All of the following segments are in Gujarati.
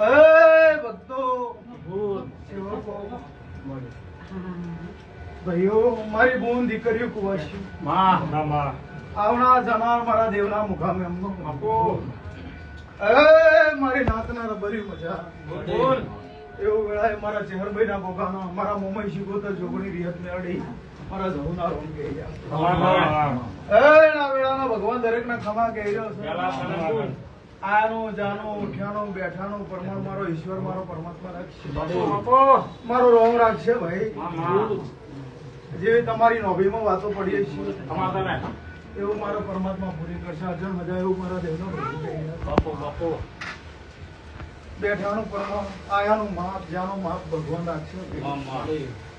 એ ભાઈઓ મારી બોન દીકરીઓ આવના જનાર મારા દેવના મુખામે અમનો બાપુ. એ મારી નાતના રબરી મજા. બોલ. એવું વેળાએ મારા ચહેરભાઈના બોગાના મારા મોમાઈ શીખોતર જોગણી રિયત મેળડી મારા જહુના રોમ કહી ગયા મા મા એ ના વેળાના ભગવાન દરેકના ખમા કહી રહ્યો છે. પેલા તને બોલ. આનો જાનો ઉઠ્યાનો બેઠાનો પરમાણ મારો ઈશ્વર મારો પરમાત્મા રાખશે. મારો રોમ રાખશે ભાઈ. મા મા જેવી તમારી નોભીમાં વાતો પડીએ છીએ એવું મારો પરમાત્મા પૂરી કરશે. અજર મજા એવું મારા દેવનો. બાપુ બાપુ. બેઠાનું પરમાણ આયાનું માપ જ્યાંનું માપ ભગવાન રાખશે.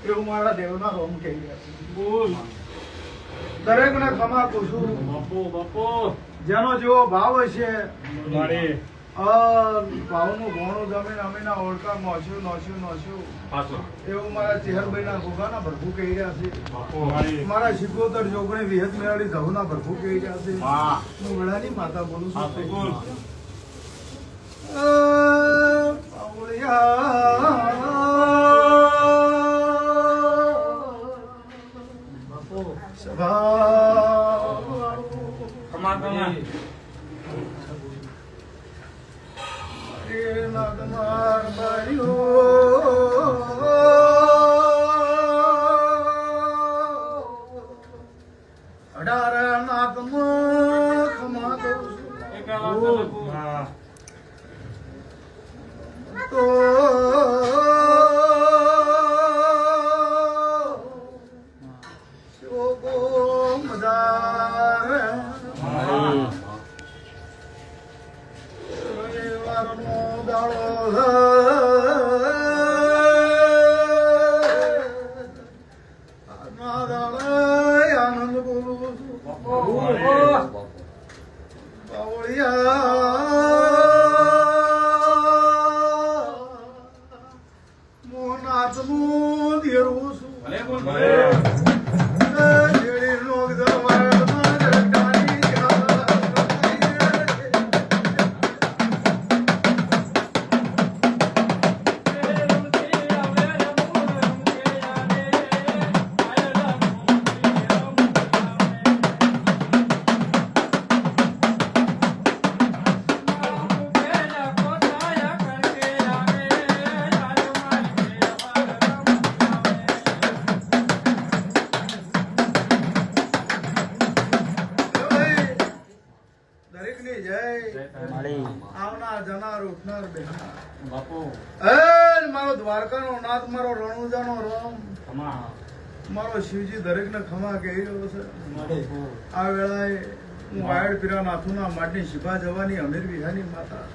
એવું મારા દેવના રોમ કહી રહ્યા છે. બોલ. દરેકને ખમા પૂછું બાપો બાપો. જેનો જેવો ભાવ હશે મારી. ભાવનું ભોણું જમીન અમીના ઓળખા નોશ્યું નોશ્યું નોશ્યું એવું મારા ચેહરભાઈના ભોગાના ભરભુ કહી રહ્યા છે. મારા. શિકોતર જોગણી વિહત મેળવી ધવના ભરભુ કહી રહ્યા છે. હું વેળાની માતા બોલ છું. છું. એ પેલા દેરું છું ભલે આવનાર જનાર ઉઠનાર બેહનાર બાપુ. એ મારો દ્વારકાનો નાથ મારો રણુજાનો રામ. તમા મારો શિવજી દરેકને ખમા કહી રહ્યો છે. આ વેળાએ હું વાયડ પીરા નાથુના માટની શિભા જવાની અમીર વિહાની માતા.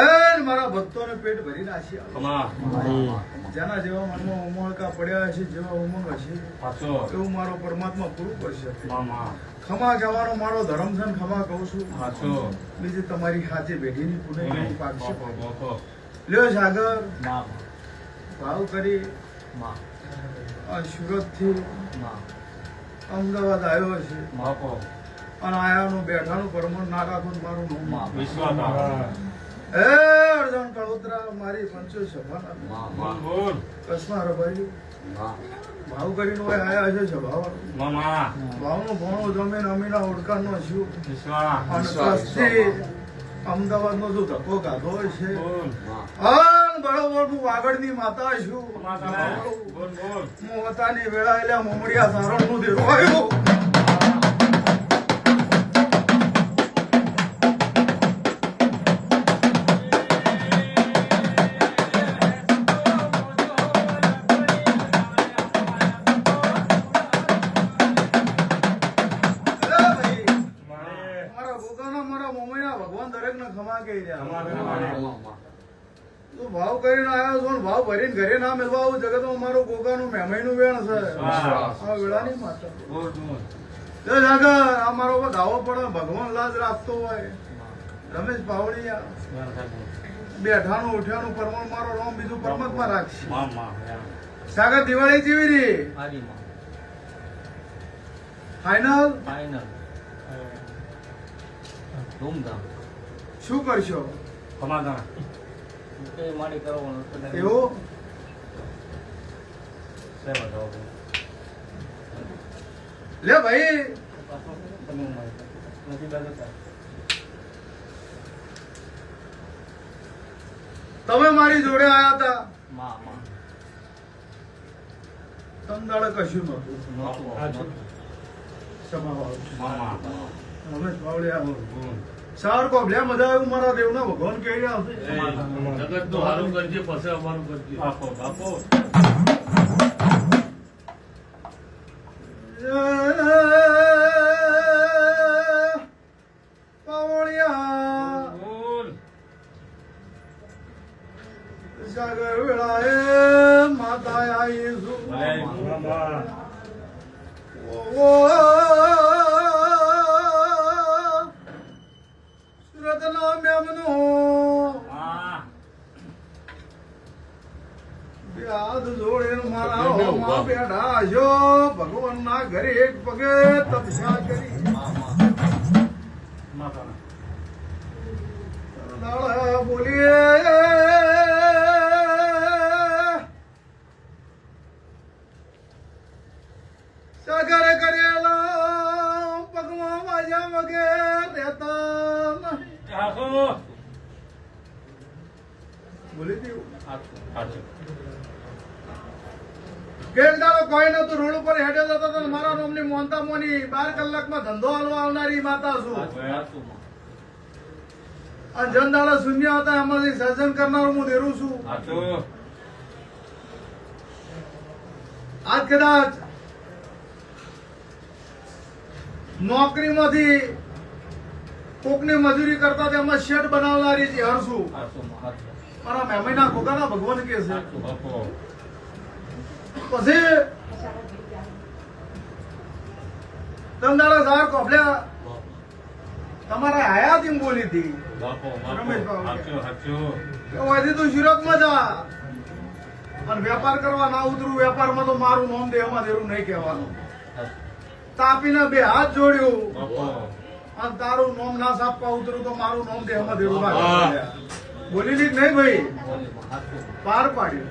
એ મારા ભક્તોને પેટ ભરી નાખી જેના જેવા મનમાં ઉમળકા પડ્યા છે જેવા ઉમંગ હશે એવું મારો પરમાત્મા પૂરું કરશે. ખમા જવાનો મારો ધર્મ છે ખમા કહું છું. બીજી તમારી હાથે બેઠીની પુણે કેવું પાકશે. લ્યો સાગર. મા ભાવ કરી. સુરતથી માં અમદાવાદ આવ્યો છે. બાપુ અને આયાનું બેઠાનું પરમણ ના રાખું મારું નામ. એ અર્જુન કળોતરા મારી પંચો સભા કસના રભાઈ ભાવ કરીને હોય આયા છે સભા મા મા ભાવનું ભણો જમીન અમીના ઓળખાણનો શું અને અમદાવાદનો જો ધક્કો કાઢો છે. અન બરોબર હું વાગડની માતા છું. હું હતાની વેળા એટલે મોમડિયા સારણનું દેરો મારું ગોગાનું મેમાઈનું વેણ છે. આ વેળાની માતા. બોલ બોલ જાગર આ મારો પર પડે ભગવાન લાજ રાખતો હોય. રમેશ પાવડિયા બેઠાનું ઉઠ્યાનું પરમાણ મારો રોમ બીજું પરમાત્મા રાખશે. સાગર દિવાળી જીવી રી ફાઈનલ ફાઈનલ ધૂમધામ. શું કરશો? સમાધાન એવું? લે ભાઈ. તમે મારી જોડે આયા હતા તમદાડે કશું નતું સાર કો લે મજા આવ્યું મારા દેવના ભગવાન કહી રહ્યા હશે જગતનું હારું કરજે પછી અમારું કરજે. બાપો બાપો. દાડા શૂન્ય હતા એમાંથી સર્જન કરનાર હું દેરું છું. આજ કદાચ નોકરીમાંથી કોકને મજૂરી કરતા તેમાં શેડ બનાવનારી છે. હરશું મારા મેમઈના ખોગાના ભગવાન કે છે. પછી તમદાડા સાર કોભલ્યા તમારા હયાતી બોલી હતી. બાપો બાપો સુરતમાં જવા તું અને વેપાર કરવા ના ઉતરું વેપારમાં તો મારું નામ દેવામાં દેરું નહીં કહેવાનું. તાપીને બે હાથ જોડ્યું. અને તારું નોમ ના સાપવા ઉતરું તો મારું નોમ દેવામાં દેરું ના બોલી લીધ નહીં ભાઈ? પાર પાડ્યું.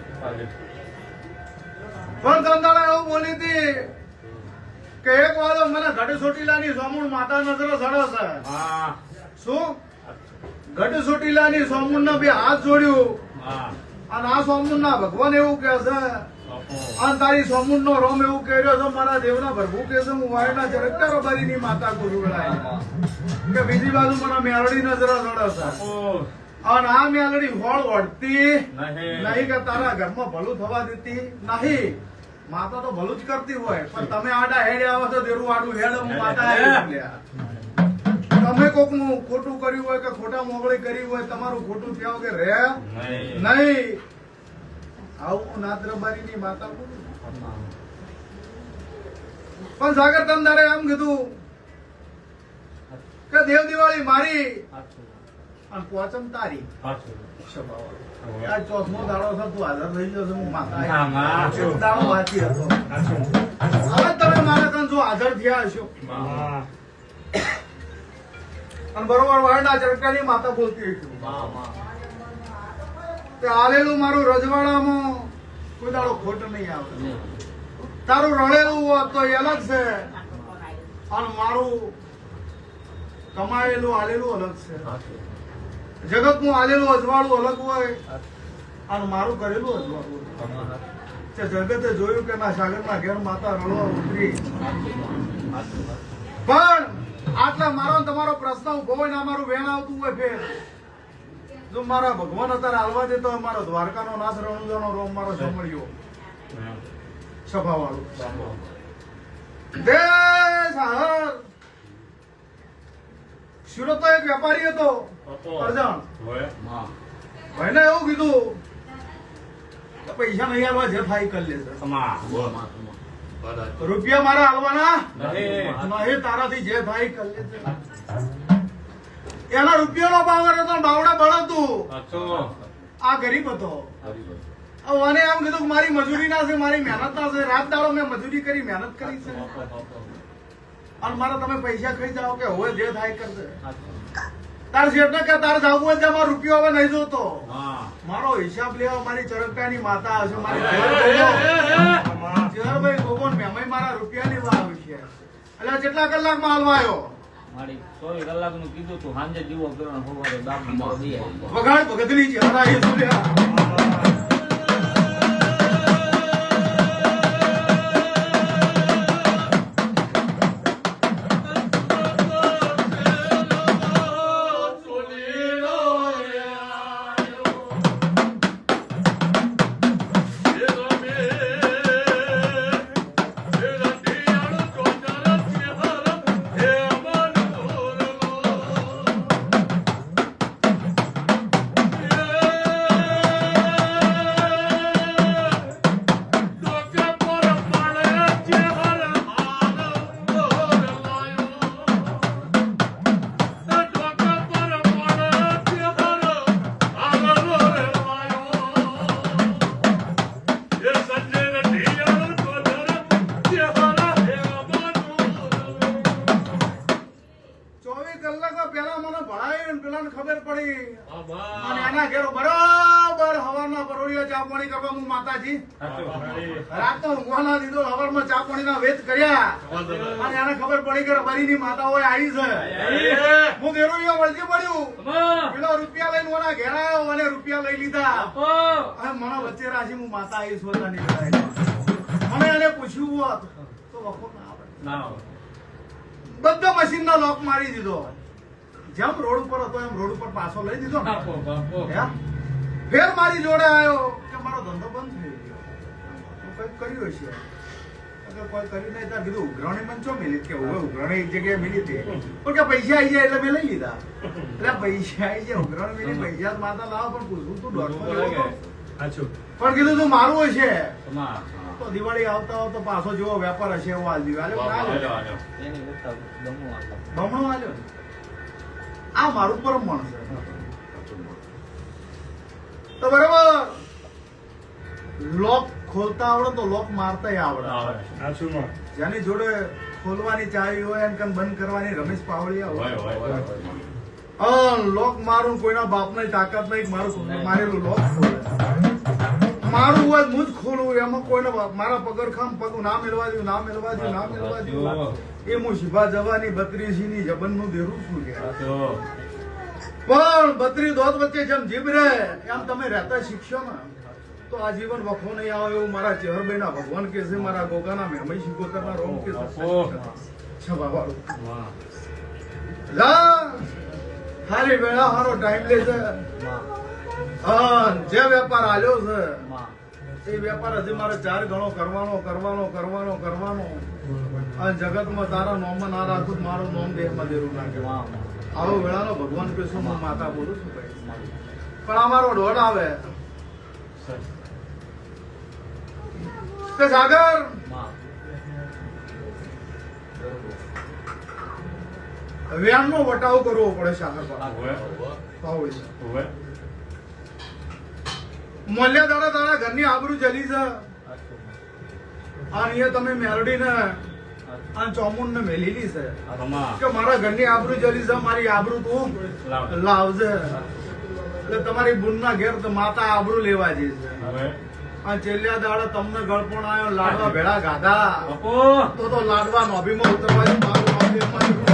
પણ કંદાળા એવું બોલી હતી કે એક વાળો મને ઘડી ચોટીલાની સોમુણ માતા નજરો સડે છે. હા. શું? ઘડી ચોટીલાની સોમુણ બે હાથ જોડ્યું. અને આ સોમુણ ના ભગવાન એવું કે છે અને તારી સોમુણ નો રોમ એવું કહી રહ્યો છે મારા દેવના ભરભુ કે છે હું વાયના ચરકટારો બારીની માતા ગુરુ કે બીજી બાજુ મને મેલડી નજરો સડે છે. અને આ મેલડી હોળ નહીં. નહીં કે તારા ઘરમાં ભલું થવા દેતી નહીં. માતા તો ભલું જ કરતી હોય પણ તમે આડા હેડે આવો તો દેરું આડું હેડ હું માતા તમે કોકનું ખોટું કર્યું હોય કે ખોટા મોગળી કરી હોય તમારું ખોટું થયા કે રે નહીં. આવું નાદ્રબારી ની માતા પણ સાગર તમદારે એમ કીધું કે દેવ દિવાળી મારી અને પોચમ તારી. સાચું. આ ચોથમો દાડો છે તું હાજર થઈ જશે હું માતા હા, હા. એક દાડો બાકી હતો હવે તમે મારા ત્યાં જો હાજર થયા હશો. અને બરોબર વાળના ચરકાની માતા બોલતી હતી તે આલેલું મારું રજવાડામાં કોઈ દાડો ખોટ નહીં આવે. તારું રડેલું હોત તો એ અલગ છે. અને મારું કમાયેલું આલેલું અલગ છે. જગતનું આલેલું અજવાળું અલગ હોય. અને મારું કરેલું અજવાળું જગતે જોયું કે ના સાગરના ઘેર માતા રળવા ઉતરી. પણ આટલા મારો તમારો પ્રશ્ન ઊભો હોય ને અમારું વેણ આવતું હોય ફેર. જો મારા ભગવાન અત્યારે હાલવા દેતો હોય મારો દ્વારકાનો નાશ રણુજાનો રોમ મારો સાંભળ્યો સભા વાળું દેશ હાર સુરત એક વેપારી હતો. અર્જણ. ભાઈને એવું કીધું કે પૈસા નહીં આવવા જે થાય કરી લેશે રૂપિયા મારા હાલવાના નહીં. નહીં તારાથી જે થાય કરી લેશે એના રૂપિયાનો ભાવ હતો બાવડા બળતું સાચું આ ગરીબ હતો. મને એમ કીધું કે મારી મજૂરી ના છે મારી મહેનત ના છે. રાત દાડો મેં મજૂરી કરી મહેનત કરી છે અને મારા તમે પૈસા ખાઈ જાઓ કે હવે જે થાય કરશે તાર શેઠને કે તાર જાવું હોય ત્યાં મારો રૂપિયો હવે નહીં જોતો. મારો હિસાબ લેવા મારી ચરકટાની માતા હશે મારી એ, ચરકભાઈ ગોગોન મેમય મારા રૂપિયાની વાત છે. એટલે કેટલા કલાકમાં હાલવા આવ્યો? મારી ચોવીસ કલાકનું અને એના ઘેરો બરાબર હવારના પરોળીઓ ચા પાણી કરવા હું માતાજી. રાત તો ઊંઘવાના દીધો હવારમાં ચા પાણીના વેત કર્યા. અને એને ખબર પડી કે રબારીની માતા હોય આવી છે. હું દેરોયા વળજી પડ્યું. પેલો રૂપિયા લઈને ઓના ઘેર આવ્યો અને રૂપિયા લઈ લીધા. અને મને વચ્ચે રાશી હું માતા આવી પોતાની મને એને પૂછ્યું હોત તો વખો ના આવે બધો મશીન નો લોક મારી દીધો. જેમ રોડ ઉપર હતો એમ રોડ ઉપર પાછો લઈ દીધો ફેર મારી જોડે આવ્યો કે મારો ધંધો બંધ થઈ ગયો. તું કર્યું હશે. અગર કોઈ કર્યું નહીં ત્યાં કીધું ઉઘરાણી મને ચો મિલી. કે હવે ઉઘરાણી એક જગ્યાએ મિલી હતી. પણ કે પૈસા આવી જાય એટલે મેં લઈ લીધા. એટલે પૈસા આવી જાય ઉઘરાણી મિલી પૈસા માતા લાવો પણ પૂછવું તું દોઢસો તો. પણ કીધું તું મારું હશે. તો દિવાળી આવતા આવતા પાછો જેવો વેપાર હશે એવો આપો બમણો ને? આ મારું પરમ મણ છે. તો બરાબર? લોક ખોલતા આવડે તો લોક મારતા આવડે. જેની જોડે ખોલવાની ચાવી હોય એમ કન બંધ કરવાની રમેશ પાવળિયા હોય લોક મારું કોઈના બાપની તાકાત નહીં મારું મારેલું લોક ખોલે. મારું હોય હું જ ખોલું. એમાં કોઈને મારા પગરખામ પગ ના મેળવા દઉં ના મેળવા દઉં ના મેળવા દઉં. એ હું શિભા જવાની બત્રીસી ની જબનનું દેરું છું કે પણ બત્રી દોત વચ્ચે જેમ જીભ રહે એમ તમે રહેતા શીખશો ને તો આ જીવન વખો નહીં આવે એવું મારા ચેહરભાઈ ના ભગવાન કે છે મારા ગોગાના મેમય શિકોતર ના રોમ કે છબા વાળું લા હારી વેળા હારો ટાઈમ લે છે. હા જે વેપાર આવ્યો છે એ વેપાર હજી મારે ચાર ગણો કરવાનો કરવાનો કરવાનો કરવાનો. અને જગતમાં તારા નોમ ના રાખું મારો નોમ દેહમાં દેરું ના કહેવાય. આવો વેળાનો ભગવાન કૃષ્ણ હું માતા બોલું છું ભાઈ. પણ અમારો દોડ આવે. કે સાગર! વ્યાન નો વટાવ કરવો પડે સાગર પાવ મોલ્યા દાડા તારા ઘરની આબરૂ ચલી છે. અને એ તમે મેલડી ને આ ચોમુન ને મેલીલી છે કે મારા ઘરની આબરૂ ચલી છે મારી આબરૂ તું લાવજે. એટલે તમારી બુનના ઘેર માતા આબરૂ લેવા જઈ છે. આ ચેલ્યા દાડા તમને ગળપણ આવ્યો લાડવા ભેળા ગાધા. તો તો લાડવા નોભીમાં ઉતરવા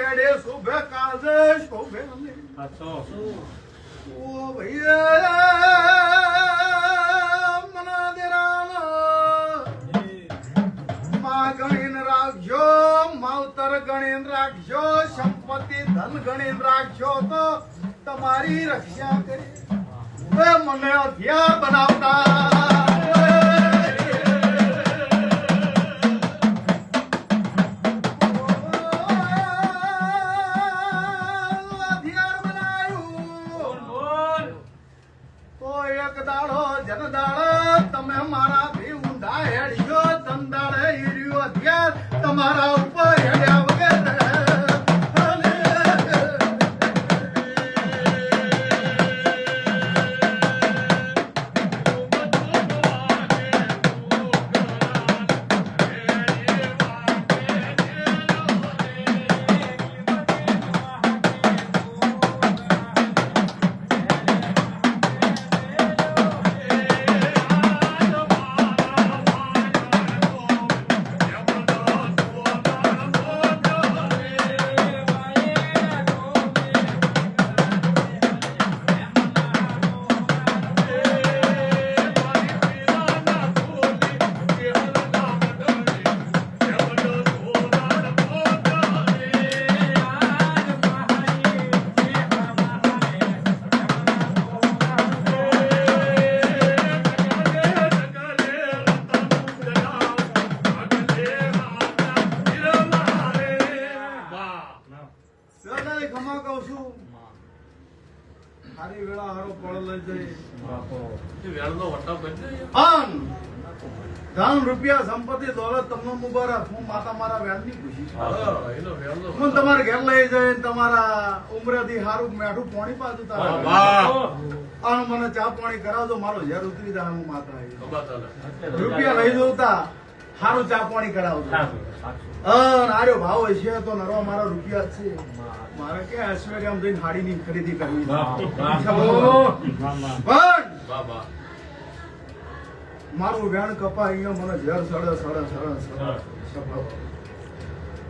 કેડે શોભે કાળજે શોભે નહીં. ઓ ભૈયા મના દેરાના. માં ગણીને રાખજો માવતર ગણીને રાખજો સંપત્તિ ધન ગણીને રાખજો તો તમારી રક્ષા કરી. મને હથિયાર બનાવતા. tomorrow. ધન રૂપિયા સંપત્તિ દોલત તમને મુબારક. હું માતા મારા વ્યાજની ખુશી હું તમારા ઘેર લઈ જઈ તમારા ઉમરેથી હારું મેઠું પાણી પાછું તારે મને ચા પાણી કરાવજો મારો ઝેર ઉતરી જાય હું માતા રૂપિયા લઈ જોતા સારું ચા પાણી કરાવજો. આર્યો ભાવ હશે તો નરવા મારા રૂપિયા છે. મારે કે એશ્વર્યામ જઈને હાડીની ખરીદી કરવી. પણ મારું વેણ કપા અહીંયા મને ઝેર સડે સડે સડે સડે. સફળ.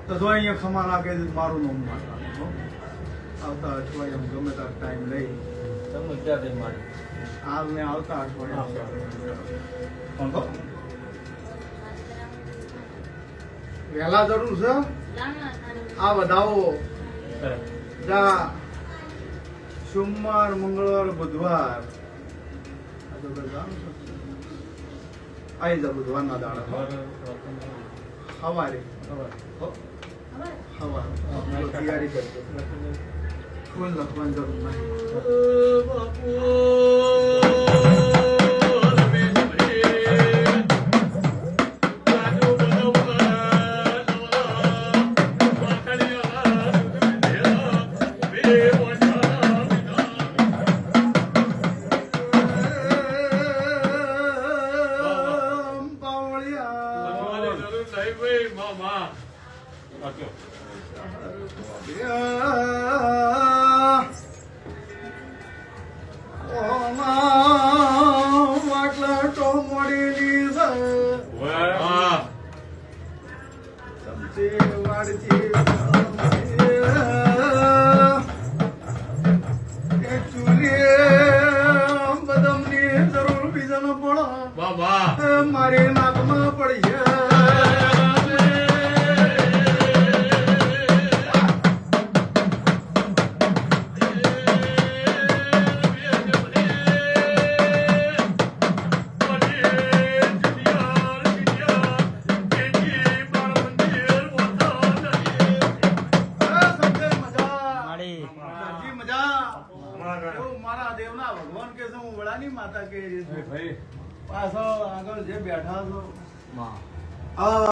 તો જો અહીંયા ખમા નાખે મારું નામ મારવાનું. આવતા અઠવાડિયા ગમે તાર ટાઈમ લઈ. તમે ક્યાં હાલ ને આવતા અઠવાડિયા. વહેલા જરૂર છે? આ વધાવો જા. સોમવાર મંગળવાર બુધવાર. આ તો બધા જાણો છો. આઈ જા બુધવાર ના દાડા હવારે હો. હવારે એ